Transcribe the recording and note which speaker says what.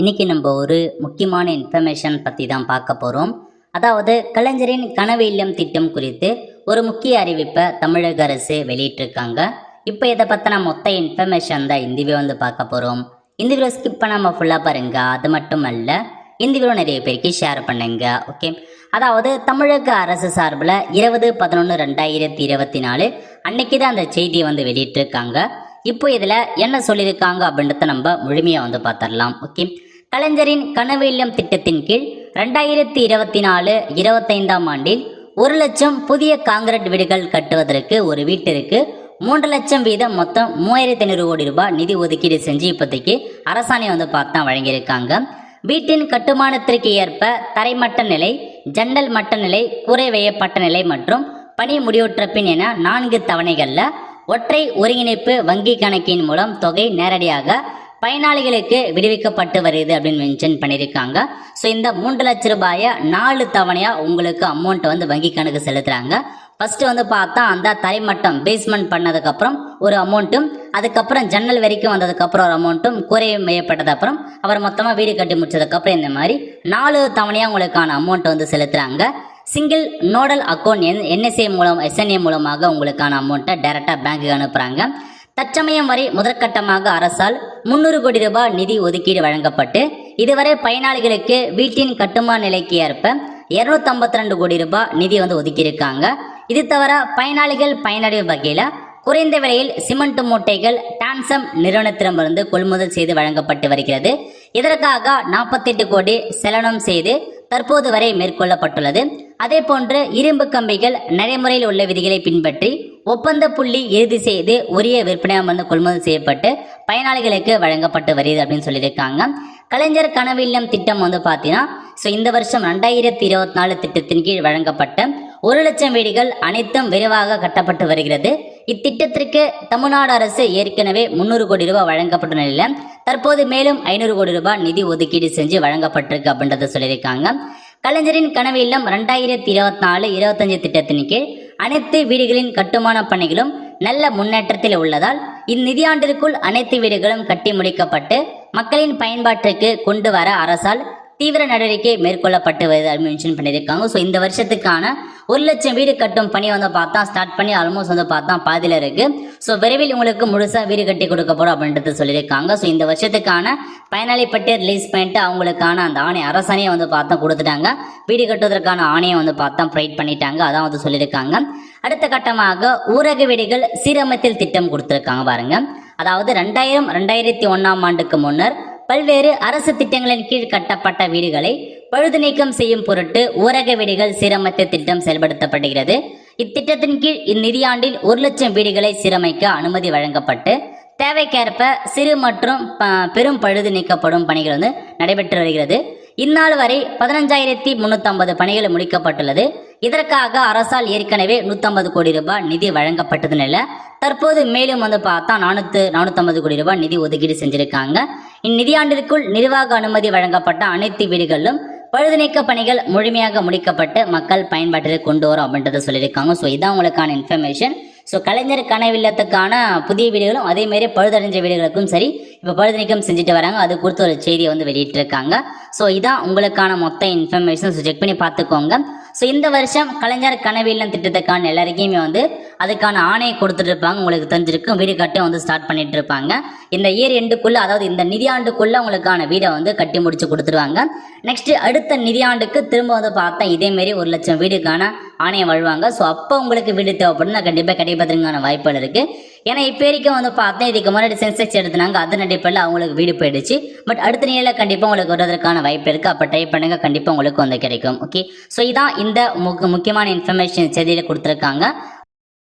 Speaker 1: இன்னைக்கு நம்ம ஒரு முக்கியமான இன்ஃபர்மேஷன் பற்றி தான் பார்க்க போகிறோம் அதாவது கலைஞரின் கனவு இல்லம் திட்டம் குறித்து ஒரு முக்கிய அறிவிப்பை தமிழக அரசு வெளியிட்டிருக்காங்க. இப்போ இதை பற்றின மொத்த இன்ஃபர்மேஷன் தான் இந்திவே வந்து பார்க்க போகிறோம் இந்த வீடியோ ஸ்கிப் பண்ணாமல் ஃபுல்லாக பாருங்க. அது மட்டும் அல்ல இந்த வீடியோ நிறைய பேருக்கு ஷேர் பண்ணுங்க ஓகே அதாவது தமிழக அரசு சார்பில் இருபது பதினொன்று ரெண்டாயிரத்தி இருபத்தி நாலு அன்னைக்கு தான் அந்த செய்தியை வந்து வெளியிட்டிருக்காங்க. இப்போ இதில் என்ன சொல்லியிருக்காங்க அப்படின்றத நம்ம முழுமையாக வந்து பார்த்துடலாம் ஓகே கலைஞரின் கனவு இல்லம் திட்டத்தின் கீழ் ரெண்டாயிரத்தி இருபத்தி நாலு இருபத்தைந்தாம் ஆண்டில் ஒரு லட்சம் புதிய காங்கிரட் வீடுகள் கட்டுவதற்கு ஒரு வீட்டிற்கு மூன்று லட்சம் வீதம் மொத்தம் மூவாயிரத்தி ஐநூறு கோடி ரூபாய் நிதி ஒதுக்கீடு செஞ்சு இப்போதைக்கு அரசாணை வந்து பார்த்தா வழங்கியிருக்காங்க. வீட்டின் கட்டுமானத்திற்கு ஏற்ப தரைமட்ட நிலை ஜன்னல் மட்ட நிலை கூரை வேயப்பட்ட நிலை மற்றும் பணி முடிவுற்ற பின் என நான்கு தவணைகளில் ஒற்றை ஒருங்கிணைப்பு வங்கி கணக்கின் மூலம் தொகை நேரடியாக பயனாளிகளுக்கு விடுவிக்கப்பட்டு வருது அப்படின்னு மென்ஷன் பண்ணியிருக்காங்க. ஸோ இந்த மூன்று லட்ச ரூபாயை நாலு தவணையாக உங்களுக்கு அமௌண்ட் வந்து வங்கி கணக்கு செலுத்துகிறாங்க ஃபர்ஸ்ட் வந்து பார்த்தா அந்த தரைமட்டம் பேஸ்மெண்ட் பண்ணதுக்கப்புறம் ஒரு அமௌண்ட்டும் அதுக்கப்புறம் ஜன்னல் வரைக்கும் வந்ததுக்கப்புறம் ஒரு அமௌண்ட்டும் குறை மையப்பட்டதுக்கப்புறம் அவர் மொத்தமாக வீடு கட்டி முடிச்சதுக்கப்புறம் இந்த மாதிரி நாலு தவணையாக உங்களுக்கான அமௌண்ட் வந்து செலுத்துகிறாங்க சிங்கிள் நோடல் அக்கௌண்ட் என் என்எஸ்ஏ மூலம் எஸ்என்ஏ மூலமாக உங்களுக்கான அமௌண்ட்டை டைரெக்டாக பேங்க்குக்கு அனுப்புகிறாங்க தற்சமயம் வரை முதற்கட்டமாக அரசால் முந்நூறு கோடி ரூபாய் நிதி ஒதுக்கீடு வழங்கப்பட்டு இதுவரை பயனாளிகளுக்கு வீட்டின் கட்டுமான நிலைக்கு ஏற்ப இருநூத்தி ஐம்பத்தி ரெண்டு கோடி ரூபாய் நிதி வந்து ஒதுக்கியிருக்காங்க. இது தவிர பயனாளிகள் பயனடையும் வகையில் குறைந்த விலையில் சிமெண்ட் மூட்டைகள் டான்சம் நிறுவனத்திடமிருந்து கொள்முதல் செய்து வழங்கப்பட்டு வருகிறது. இதற்காக நாற்பத்தெட்டு கோடி செலனம் செய்து தற்போது வரை மேற்கொள்ளப்பட்டுள்ளது. அதே போன்று இரும்பு கம்பிகள் நடைமுறையில் உள்ள விதிகளை பின்பற்றி ஒப்பந்த புள்ளி இறுதி செய்து உரிய விற்பனையாக வந்து கொள்முதல் செய்யப்பட்டு பயனாளிகளுக்கு வழங்கப்பட்டு வருகிறது அப்படின்னு சொல்லியிருக்காங்க. கலைஞர் கனவு இல்லம் திட்டம் வந்து பார்த்தீங்கன்னா ஸோ இந்த வருஷம் ரெண்டாயிரத்தி இருபத்தி நாலு திட்டத்தின் கீழ் வழங்கப்பட்ட ஒரு லட்சம் வீடுகள் அனைத்தும் விரைவாக கட்டப்பட்டு வருகிறது. இத்திட்டத்திற்கு தமிழ்நாடு அரசு ஏற்கனவே முன்னூறு கோடி ரூபாய் வழங்கப்பட்ட நிலையில் தற்போது மேலும் ஐநூறு கோடி ரூபாய் நிதி ஒதுக்கீடு செஞ்சு வழங்கப்பட்டிருக்கு அப்படின்றத சொல்லியிருக்காங்க. கலைஞரின் கனவு இல்லம் ரெண்டாயிரத்தி இருபத்தி நாலு இருபத்தஞ்சு திட்டத்தின் கீழ் அனைத்து வீடுகளின் கட்டுமான பணிகளும் நல்ல முன்னேற்றத்தில் உள்ளதால் இந்நிதியாண்டிற்குள் அனைத்து வீடுகளும் கட்டி முடிக்கப்பட்டு மக்களின் பயன்பாட்டிற்கு கொண்டு வர அரசால் தீவிர நடவடிக்கை மேற்கொள்ளப்பட்டு வருது அப்படின்னு மென்ஷன் பண்ணியிருக்காங்க. ஸோ இந்த வருஷத்துக்கான ஒரு லட்சம் வீடு கட்டும் பணி வந்து பார்த்தா ஸ்டார்ட் பண்ணி ஆல்மோஸ்ட் வந்து பார்த்தா பாதியில் இருக்கு. ஸோ விரைவில் உங்களுக்கு முழுசாக வீடு கட்டி கொடுக்கப்படும் அப்படின்றது சொல்லியிருக்காங்க. ஸோ இந்த வருஷத்துக்கான பயனாளி பட்டியல் ரிலீஸ் பண்ணிட்டு அவங்களுக்கான அந்த ஆணை அரசாணையை வந்து பார்த்தா கொடுத்துட்டாங்க. வீடு கட்டுவதற்கான ஆணையை வந்து பார்த்தா ப்ரைட் பண்ணிட்டாங்க. அதான் வந்து சொல்லியிருக்காங்க. அடுத்த கட்டமாக ஊரக வீடுகள் சீரமைத்தல் திட்டம் கொடுத்துருக்காங்க பாருங்க. அதாவது ரெண்டாயிரம் ரெண்டாயிரத்தி ஒன்றாம் ஆண்டுக்கு முன்னர் பல்வேறு அரசு திட்டங்களின் கீழ் கட்டப்பட்ட வீடுகளை பழுது நீக்கம் செய்யும் பொருட்டு ஊரக வீடுகள் சீரமைத்த திட்டம் செயல்படுத்தப்படுகிறது. இத்திட்டத்தின் கீழ் இந்நிதியாண்டில் ஒரு லட்சம் வீடுகளை சீரமைக்க அனுமதி வழங்கப்பட்டு தேவைக்கேற்ப சிறு மற்றும் ப- பெரும் பழுது நீக்கப்படும் பணிகள் வந்து நடைபெற்று வருகிறது. இந்நாள் வரை பதினஞ்சாயிரத்தி முன்னூற்றம்பது பணிகள் முடிக்கப்பட்டுள்ளது. இதற்காக அரசால் ஏற்கனவே நூற்றம்பது கோடி ரூபாய் நிதி வழங்கப்பட்டது நில தற்போது மேலும் வந்து பார்த்தா நானூற்று நானூற்றம்பது கோடி ரூபாய் நிதி ஒதுக்கீடு செஞ்சிருக்காங்க. இந்நிதியாண்டிற்குள் நிர்வாக அனுமதி வழங்கப்பட்ட அனைத்து வீடுகளிலும் பழுது நீக்க பணிகள் முழுமையாக முடிக்கப்பட்டு மக்கள் பயன்பாட்டிற்கு கொண்டு வரும் அப்படின்றத சொல்லியிருக்காங்க. ஸோ இதான் உங்களுக்கான இன்ஃபர்மேஷன் ஸோ கலைஞர் கனவில்லத்துக்கான புதிய வீடுகளும் அதே மாதிரி பழுதடைஞ்ச வீடுகளுக்கும் சரி இப்போ பழுது நீக்கம் செஞ்சுட்டு வராங்க. அது குறித்து ஒரு செய்தியை வந்து வெளியிட்டிருக்காங்க. ஸோ இதான் உங்களுக்கான மொத்த இன்ஃபர்மேஷன் ஸோ செக் பண்ணி பார்த்துக்கோங்க. ஸோ இந்த வருஷம் கலைஞர் கனவில்லம் திட்டத்துக்கான எல்லாருக்குமே வந்து அதுக்கான ஆணையை கொடுத்துட்டு இருப்பாங்க உங்களுக்கு தெரிஞ்சிருக்கும். வீடு கட்ட வந்து ஸ்டார்ட் பண்ணிட்டு இருப்பாங்க இந்த இயர் எண்டுக்குள்ள அதாவது இந்த நிதியாண்டுக்குள்ள உங்களுக்கான வீடை வந்து கட்டி முடிச்சு கொடுத்துருவாங்க. நெக்ஸ்ட் அடுத்த நிதியாண்டுக்கு திரும்ப வந்து பார்த்தா இதே ஒரு லட்சம் வீடுக்கான ஆணையை வழுவாங்க ஸோ அப்போ உங்களுக்கு வீடு தேவைப்படுனா கண்டிப்பாக கிடைப்பதற்கான வாய்ப்புகள் இருக்குது ஏன்னா இப்போ வரைக்கும் வந்து பார்த்தா இதுக்கு முன்னாடி சென்செக்ஸ் எடுத்துனாங்க அதன் அடிப்படையில் அவங்களுக்கு வீடு போயிடுச்சு. பட் அடுத்த நிலையில் கண்டிப்பாக உங்களுக்கு வருவதற்கான வாய்ப்பு இருக்குது அப்போ டைப் பண்ணுங்க கண்டிப்பாக உங்களுக்கு வந்து கிடைக்கும் ஓகே ஸோ இதான் இந்த முக்கியமான இன்ஃபர்மேஷன் செய்தியில் கொடுத்துருக்காங்க.